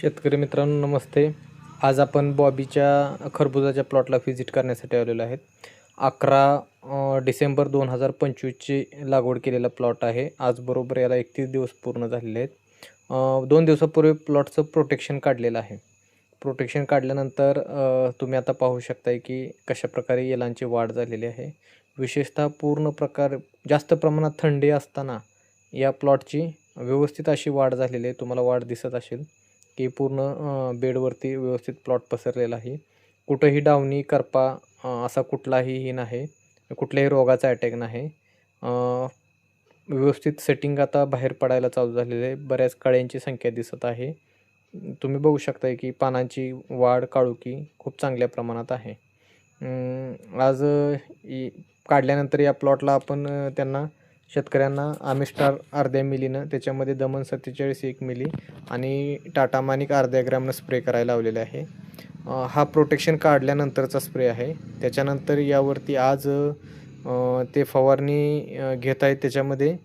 शेतकरी मित्रांनो नमस्ते. आज आपण बॉबीच्या खरबुजाच्या प्लॉटला व्हिजिट करण्यासाठी आलेलो आहेत. अकरा डिसेंबर दोन हजार पंचवीसची लागवड केलेला प्लॉट आहे. आज बरोबर याला एकतीस दिवस पूर्ण झालेले आहेत. दोन दिवसापूर्वी प्लॉटचं प्रोटेक्शन काढलेलं आहे. प्रोटेक्शन काढल्यानंतर तुम्ही आता पाहू शकताय की कशाप्रकारे येलांची वाढ झालेली आहे. विशेषतः पूर्ण प्रकार जास्त प्रमाणात थंडी असताना या प्लॉटची व्यवस्थित अशी वाढ झालेली आहे. तुम्हाला वाढ दिसत असेल. की पूर्ण बेडवरती व्यवस्थित प्लॉट पसरलेला आहे. कुठंही डावणी करपा असा कुठलाही ही नाही. कुठल्याही रोगाचा अटॅक नाही. व्यवस्थित सेटिंग आता बाहेर पडायला चालू झालेलं आहे. बऱ्याच कळ्यांची संख्या दिसत आहे. तुम्ही बघू शकताय की पानांची वाढ काळुकी खूप चांगल्या प्रमाणात आहे. आज काढल्यानंतर या प्लॉटला आपण त्यांना शेतकऱ्यांना आमिस्टार अर्ध्या मिलीनं त्याच्यामध्ये दमन सत्तेचाळीस एक मिली आणि टाटा मानिक अर्ध्या ग्रॅमनं स्प्रे करायला लावलेले आहे. हा प्रोटेक्शन काढल्यानंतरचा स्प्रे आहे. त्याच्यानंतर यावरती आज ते फवारणी घेत आहेत. त्याच्यामध्ये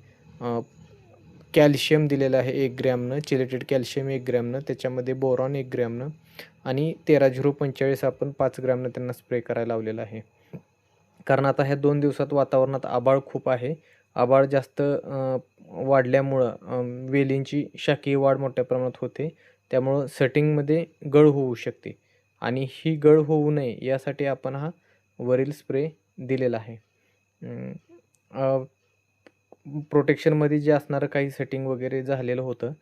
कॅल्शियम दिलेलं आहे एक ग्रॅमनं चिलेटेड कॅल्शियम एक ग्रॅमनं त्याच्यामध्ये बोरॉन एक ग्रॅमनं आणि तेरा झिरो पंचेचाळीस आपण पाच ग्रॅमनं त्यांना स्प्रे करायला लावलेलं आहे. कारण आता ह्या दोन दिवसात वातावरणात आबाळ खूप आहे. आभाळ जास्त वाढल्यामुळं वेलींची शाकीय वाढ मोठ्या प्रमाणात होते. त्यामुळं सेटिंगमध्ये गळ होऊ शकते. आणि ही गळ होऊ नये यासाठी आपण हा वरील स्प्रे दिलेला आहे. प्रोटेक्शनमध्ये जे असणारं काही सेटिंग वगैरे झालेलं होतं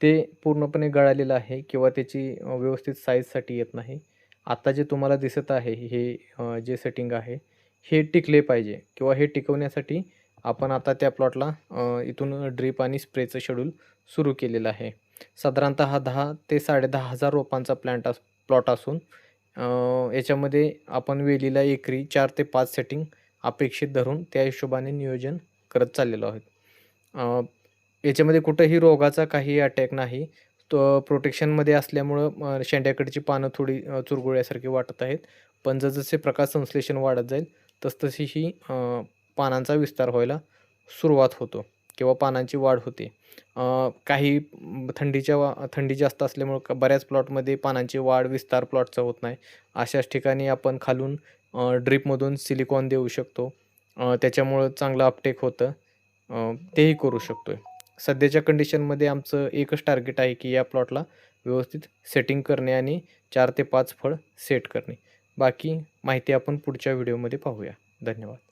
ते पूर्णपणे गळालेलं आहे किंवा त्याची व्यवस्थित साईजसाठी येत नाही. आत्ता जे तुम्हाला दिसत आहे हे जे सेटिंग आहे हे टिकले पाहिजे किंवा हे टिकवण्यासाठी आपण आता त्या प्लॉटला इथून ड्रीप आणि स्प्रेचं शेड्यूल सुरू केलेलं आहे. साधारणतः हा दहा ते साडेदहा हजार रोपांचा प्लॅन्ट अस प्लॉट असून याच्यामध्ये आपण वेलीला एकरी चार ते पाच सेटिंग अपेक्षित धरून त्या हिशोबाने नियोजन करत चाललेलो आहोत. याच्यामध्ये कुठंही रोगाचा काही अटॅक नाही. तो प्रोटेक्शनमध्ये असल्यामुळं शेंड्याकडची पानं थोडी चुरगुळ्यासारखी वाटत आहेत. पण जसजसे प्रकाश संश्लेषण वाढत जाईल तसतशी ही पानांचा विस्तार व्हायला सुरुवात होतो किंवा पानांची वाढ होते. काही थंडीच्या वा थंडी जास्त असल्यामुळं बऱ्याच प्लॉटमध्ये पानांची वाढ विस्तार प्लॉटचा होत नाही. अशाच ठिकाणी आपण खालून ड्रीपमधून सिलिकॉन देऊ शकतो. त्याच्यामुळं चांगलं अपटेक होतं. तेही करू शकतो आहे सध्याच्या कंडिशनमध्ये आमचं एकच टार्गेट आहे की या प्लॉटला व्यवस्थित सेटिंग करणे आणि चार ते पाच फळ सेट करणे. बाकी माहिती आपण पुढच्या व्हिडिओमध्ये पाहूया. धन्यवाद.